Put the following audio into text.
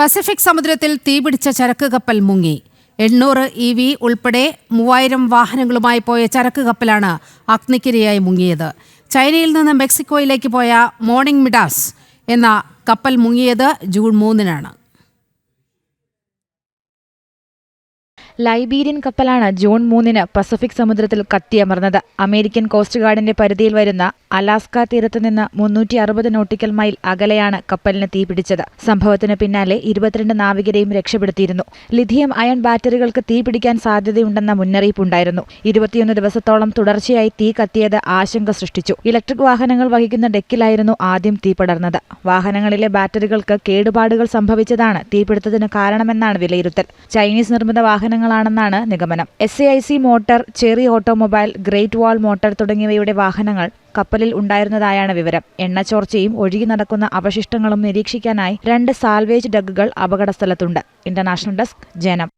Pacific സമുദ്രത്തിൽ തീപിടിച്ച ചരക്ക് കപ്പൽ മുങ്ങി. എണ്ണൂറ് ഇ വി ഉൾപ്പെടെ മൂവായിരം വാഹനങ്ങളുമായി പോയ ചരക്ക് കപ്പലാണ് അഗ്നിക്കിരയായി മുങ്ങിയത്. ചൈനയിൽ നിന്ന് മെക്സിക്കോയിലേക്ക് പോയ മോർണിംഗ് മിഡാസ് എന്ന കപ്പൽ മുങ്ങിയത് ജൂൺ മൂന്നിനാണ്. ലൈബീരിയൻ കപ്പലാണ് ജൂൺ മൂന്നിന് പസഫിക് സമുദ്രത്തിൽ കത്തിയമർന്നത്. അമേരിക്കൻ കോസ്റ്റ് ഗാർഡിന്റെ പരിധിയിൽ വരുന്ന അലാസ്ക തീരത്ത് നിന്ന് മുന്നൂറ്റി അറുപത് നോട്ടിക്കൽ മൈൽ അകലെയാണ് കപ്പലിന് തീപിടിച്ചത് സംഭവത്തിന് പിന്നാലെ ഇരുപത്തിരണ്ട് നാവികരെയും രക്ഷപ്പെടുത്തിയിരുന്നു. ലിഥിയം അയൺ ബാറ്ററികൾക്ക് തീപിടിക്കാൻ സാധ്യതയുണ്ടെന്ന മുന്നറിയിപ്പുണ്ടായിരുന്നു. ഇരുപത്തിയൊന്ന് ദിവസത്തോളം തുടർച്ചയായി തീ കത്തിയത് ആശങ്ക സൃഷ്ടിച്ചു. ഇലക്ട്രിക് വാഹനങ്ങൾ വഹിക്കുന്ന ഡെക്കിലായിരുന്നു ആദ്യം തീ പടർന്നത്. വാഹനങ്ങളിലെ ബാറ്ററികൾക്ക് കേടുപാടുകൾ സംഭവിച്ചതാണ് തീപിടുത്തത്തിന് കാരണമെന്നാണ് വിലയിരുത്തൽ. ചൈനീസ് നിർമ്മിത വാഹനങ്ങളാണെന്നാണ് നിഗമനം. S I C motor Chery automobile Great Wall motor തുടങ്ങിയവയുടെ വാഹനങ്ങൾ കപ്പലിൽ ഉണ്ടായിരുന്നതായാണ് വിവരം. എണ്ണച്ചോർച്ചയും ഒഴുകി നടക്കുന്ന അവശിഷ്ടങ്ങളും നിരീക്ഷിക്കാനായി രണ്ട് സാൽവേജ് ഡഗുകൾ അപകടസ്ഥലത്തുണ്ട്. International desk Janam.